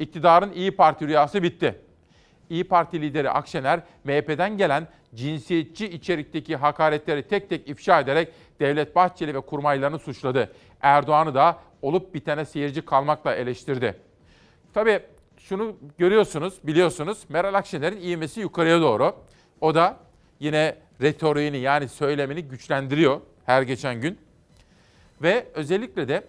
İktidarın İyi Parti rüyası bitti. İyi Parti lideri Akşener, MHP'den gelen cinsiyetçi içerikteki hakaretleri tek tek ifşa ederek Devlet Bahçeli ve kurmaylarını suçladı. Erdoğan'ı da olup bitene seyirci kalmakla eleştirdi. Tabii şunu görüyorsunuz, biliyorsunuz Meral Akşener'in ivmesi yukarıya doğru. O da yine retoriğini yani söylemini güçlendiriyor her geçen gün. Ve özellikle de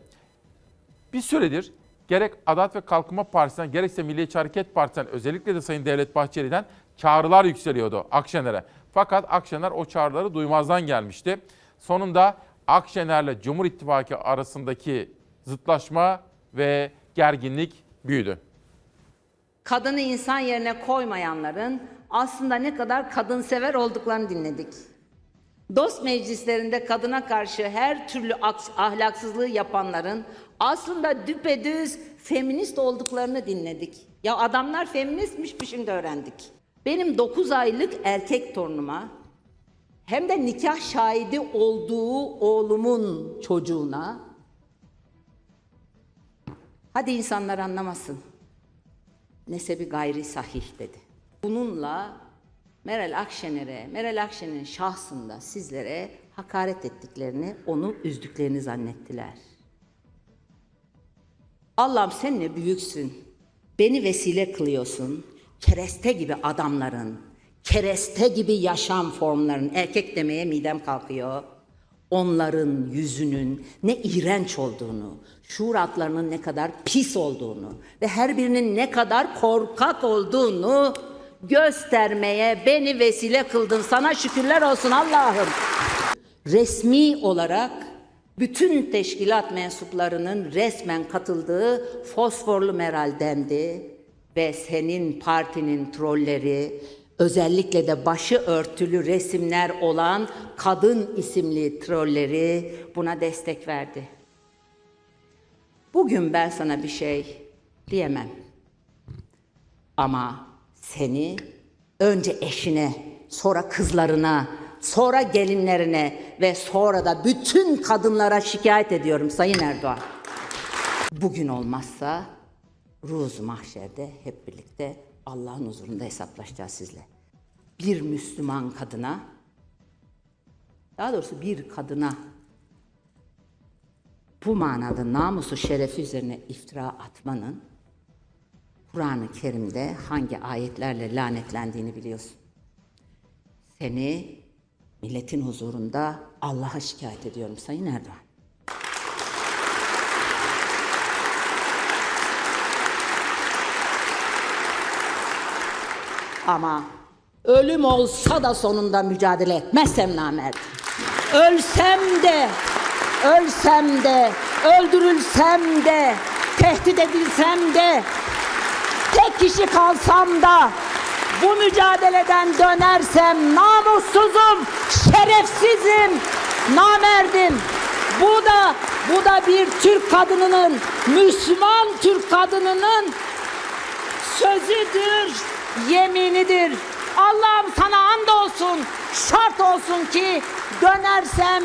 bir süredir gerek Adalet ve Kalkınma Partisi'nden gerekse Milliyetçi Hareket Partisi'nden özellikle de Sayın Devlet Bahçeli'den çağrılar yükseliyordu Akşener'e. Fakat Akşener o çağrıları duymazdan gelmişti. Sonunda Akşener'le Cumhur İttifakı arasındaki zıtlaşma ve gerginlik büyüdü. kadını insan yerine koymayanların aslında ne kadar kadınsever olduklarını dinledik. Dost meclislerinde kadına karşı her türlü aks- ahlaksızlığı yapanların aslında düpedüz feminist olduklarını dinledik. Ya adamlar feministmiş şimdi öğrendik. Benim 9 aylık erkek torunuma hem de nikah şahidi olduğu oğlumun çocuğuna hadi insanlar anlamasın nesebi gayri sahih dedi. Bununla Meral Akşener'e, Meral Akşener'in şahsında sizlere hakaret ettiklerini, onu üzdüklerini zannettiler. Allah'ım sen ne büyüksün. Beni vesile kılıyorsun. Kereste gibi adamların, kereste gibi yaşam formlarının, erkek demeye midem kalkıyor. Onların yüzünün ne iğrenç olduğunu, şuur hatlarının ne kadar pis olduğunu ve her birinin ne kadar korkak olduğunu göstermeye beni vesile kıldın. Sana şükürler olsun Allah'ım. Resmi olarak bütün teşkilat mensuplarının resmen katıldığı Fosforlu Meral dendi ve senin partinin trolleri özellikle de başı örtülü resimler olan kadın isimli trolleri buna destek verdi. Bugün ben sana bir şey diyemem. Ama seni önce eşine, sonra kızlarına, sonra gelinlerine ve sonra da bütün kadınlara şikayet ediyorum Sayın Erdoğan. Bugün olmazsa Ruz mahşerde hep birlikte Allah'ın huzurunda hesaplaşacağız sizle. Bir Müslüman kadına, daha doğrusu bir kadına bu manada namusu şerefi üzerine iftira atmanın Kur'an-ı Kerim'de hangi ayetlerle lanetlendiğini biliyorsun. Seni milletin huzurunda Allah'a şikayet ediyorum Sayın Erdoğan. Ama ölüm olsa da sonunda mücadele etmezsem namerdim. Ölsem de, ölsem de, öldürülsem de, tehdit edilsem de, tek kişi kalsam da bu mücadeleden dönersem namussuzum, şerefsizim, namerdim. Bu da bu da bir Türk kadınının, Müslüman Türk kadınının sözüdür, yeminidir. Allah'ım sana and olsun, şart olsun ki dönersem,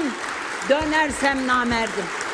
dönersem namerdim.